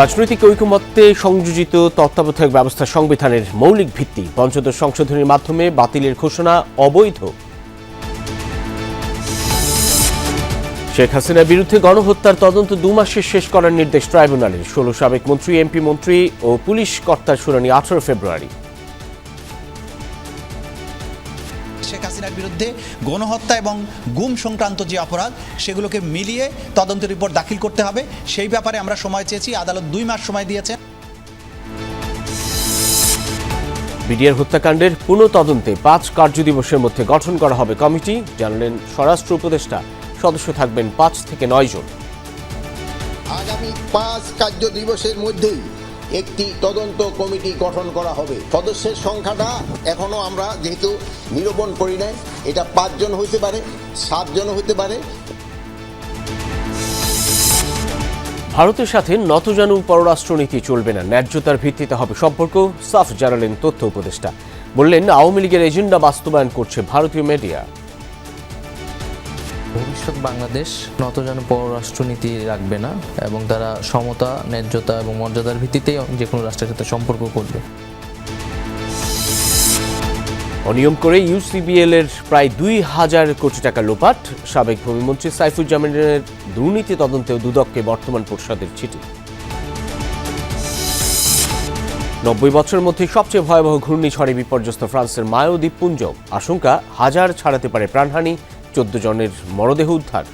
রাজনৈতিক ঐকমত্যে সংযোজিত তত্ত্বাবধায়ক ব্যবস্থা সংবিধানের মৌলিক ভিত্তি। পঞ্চদশ সংশোধনীর মাধ্যমে বাতিলের ঘোষণা অবৈধ। শেখ হাসিনার বিরুদ্ধে গণহত্যার তদন্ত দু মাসে শেষ করার নির্দেশ ট্রাইব্যুনালের। ষোলো সাবেক মন্ত্রী, এমপি মন্ত্রী ও পুলিশ কর্তার শুনানি আঠারো ফেব্রুয়ারি। শেখ হাসিনার বিরুদ্ধে গণহত্যা এবং গুম সংক্রান্ত যে অপরাধ সেগুলোকে মিলিয়ে তদন্ত রিপোর্ট দাখিল করতে হবে। সেই ব্যাপারে আমরা সময় চেয়েছি আদালত দুই মাস সময় দিয়েছে। বিডিআর হত্যাকাণ্ডের পুনঃ তদন্তে পাঁচ কার্যদিবসের মধ্যে গঠন করা হবে কমিটি জানালেন স্বরাষ্ট্র উপদেষ্টা। সদস্য থাকবেন পাঁচ থেকে নয় জন। আগামী পাঁচ কার্য দিবসের মধ্যেই একটি তদন্ত কমিটি গঠন করা হবে। সদস্যের সংখ্যাটা এখনও আমরা যেহেতু নিরূপণ করি নাই, এটা পাঁচজন হইতে পারে, সাতজন হইতে পারে। ভারতের সাথে নতজানু পররাষ্ট্রনীতি চলবে না, ন্যায্যতার ভিত্তিতে হবে সম্পর্ক, সাফ জানালেন তথ্য উপদেষ্টা। বললেন, আওয়ামী লীগের এজেন্ডা বাস্তবায়ন করছে ভারতীয় মিডিয়া। ভবিষ্যৎ বাংলাদেশ নতজন পররাষ্ট্রনীতি রাখবে না এবং তারা সমতা, ন্যায্যতা এবং মর্যাদার ভিত্তিতেই যে কোনো রাষ্ট্রের সাথে সম্পর্ক করবে। অনিয়ম করে ইউসিবিএল এর প্রায় দুই হাজার কোটি টাকা লোপাট সাবেক ভূমিমন্ত্রী সাইফুজ্জামানের দুর্নীতি তদন্তেও দুদককে বর্তমান পরিষদের চিঠি। নব্বই বছরের মধ্যে সবচেয়ে ভয়াবহ ঘূর্ণিঝড়ে বিপর্যস্ত ফ্রান্সের মায়ো দ্বীপপুঞ্জ আশঙ্কা হাজার ছাড়াতে পারে প্রাণহানি চোদ্দ জনের মরদেহ উদ্ধার।